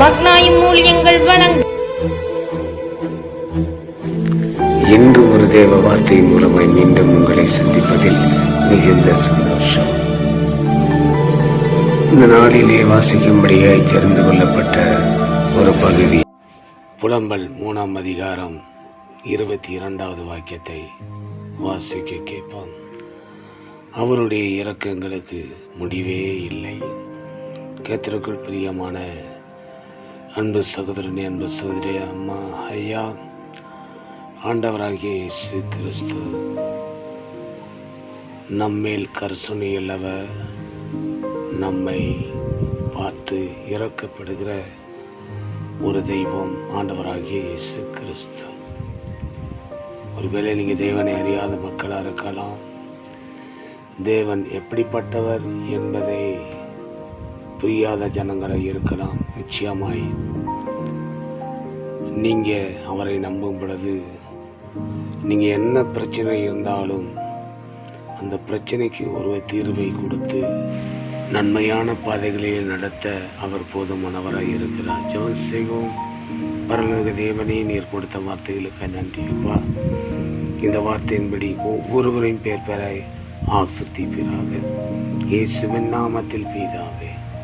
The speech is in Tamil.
மக்னாயும் வழங்கும் இன்று ஒரு தேவ வார்த்தை மூலமாய் மீண்டும் உங்களை சந்திப்பதில் மிகுந்த சந்தோஷம். இந்த நாளிலே வாசிக்கும்படியாய் தெரிந்து கொள்ளப்பட்ட ஒரு பகுதி. புலம்பல் மூணாம் அதிகாரம் இருபத்தி இரண்டாவது வாக்கியத்தை வாசிக்க கேட்போம். அவருடைய இறக்கங்களுக்கு முடிவே இல்லை. கேத்திற்குள் பிரியமான அன்பு சகோதரனே அன்பு சகோதரி அம்மா ஐயா ஆண்டவராகிய இயேசு கிறிஸ்து. நம்மேல் கருசுனையுள்ளவர் நம்மை பார்த்து இறக்கப்படுகிற ஒரு தெய்வம் ஆண்டவராகிய இயேசு கிறிஸ்து. ஒருவேளை நீங்கள் தேவனை அறியாத மக்களாக இருக்கலாம் தேவன் எப்படிப்பட்டவர் என்பதை புரியாத ஜனங்களாக இருக்கலாம். நிச்சயமாய். நீங்கள் அவரை நம்பும் பொழுது நீங்கள் என்ன பிரச்சனை இருந்தாலும் அந்த பிரச்சனைக்கு ஒரு தீர்வை கொடுத்து நன்மையான பாதைகளில் நடத்த அவர் போதுமானவராக இருக்கிறார். ஜெவன் செய்வோம் பரலோக தேவனே நீர் கொடுத்த வார்த்தைகளுக்கு நன்றி அப்பா. இந்த வார்த்தையின்படி ஒவ்வொருவரின் பேர் பெற ஆசிர்த்திப்பீராக இயேசுவின் நாமத்தில் பெய்தாவே